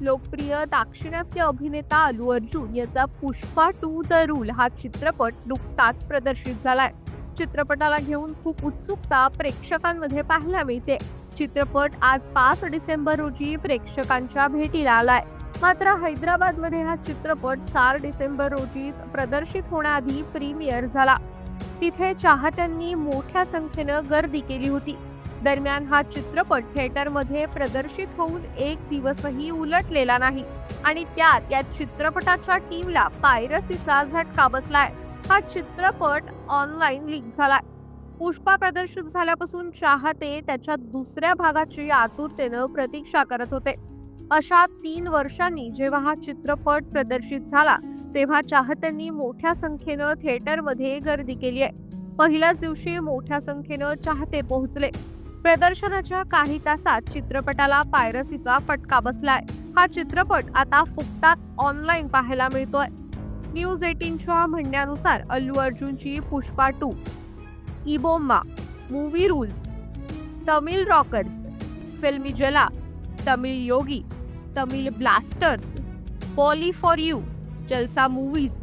लोकप्रिय दाक्षिणात्य अभिनेता अलू अर्जुन याचा पुष्पा टू द रूल हा चित्रपट नुकताच प्रदर्शित झालाय. चित्रपटाला घेऊन खूप उत्सुकता प्रेक्षकांमध्ये पाहायला मिळते. चित्रपट आज पाच डिसेंबर रोजी प्रेक्षकांच्या भेटीला आलाय. मात्र हैदराबादमध्ये हा चित्रपट चार डिसेंबर रोजी प्रदर्शित होण्याआधी प्रीमियर झाला. तिथे चाहत्यांनी मोठ्या संख्येनं गर्दी केली होती. दरम्यान हा चित्रपट थिएटरमध्ये प्रदर्शित होऊन एक दिवसही उलटलेला नाही. आणि त्यात या चित्रपटाच्या टीमला पायरसीचा झटका बसलाय. हा चित्रपट ऑनलाईन लीक झालाय. पुष्पा प्रदर्शित झाल्यापासून चाहते त्याच्या दुसऱ्या भागाची आतुरतेनं प्रतीक्षा करत होते. अशा तीन वर्षांनी जेव्हा हा चित्रपट प्रदर्शित झाला तेव्हा चाहत्यांनी मोठ्या संख्येनं थिएटरमध्ये गर्दी केली आहे. पहिल्याच दिवशी मोठ्या संख्येनं चाहते पोहोचले. प्रदर्शनाच्या काही तासात चित्रपटाला पायरसीचा फटका बसलाय. हा चित्रपट आता फुकटात ऑनलाईन पाहायला मिळतोय. न्यूज एटीनच्या म्हणण्यानुसार Allu अर्जुनची Pushpa two iBomma Movierulz Tamil Rockers Filmyzilla Tamil Yogi Tamil Blasters poly for you Jalsa movies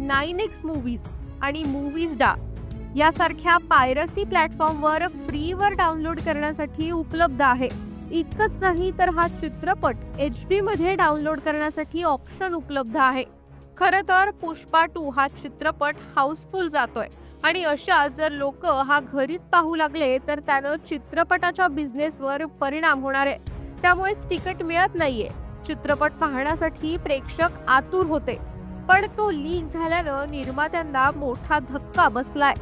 nine X movies आणि मूवीज डा यासारख्या पायरसी प्लॅटफॉर्मवर फ्रीवर डाउनलोड करण्यासाठी उपलब्ध आहे. इतकंच नाही तर हा चित्रपट एच डी मध्ये डाउनलोड करण्यासाठी ऑप्शन उपलब्ध आहे. खरं तर पुष्पा टू हा चित्रपट हाऊसफुल जातोय. आणि अशा जर लोक हा घरीच पाहू लागले तर त्यानं चित्रपटाच्या बिझनेसवर परिणाम होणार आहे. त्यामुळेच तिकीट मिळत नाहीये. चित्रपट पाहण्यासाठी प्रेक्षक आतुर होते. पण तो लीक झाल्यानं निर्मात्यांना मोठा धक्का बसलाय.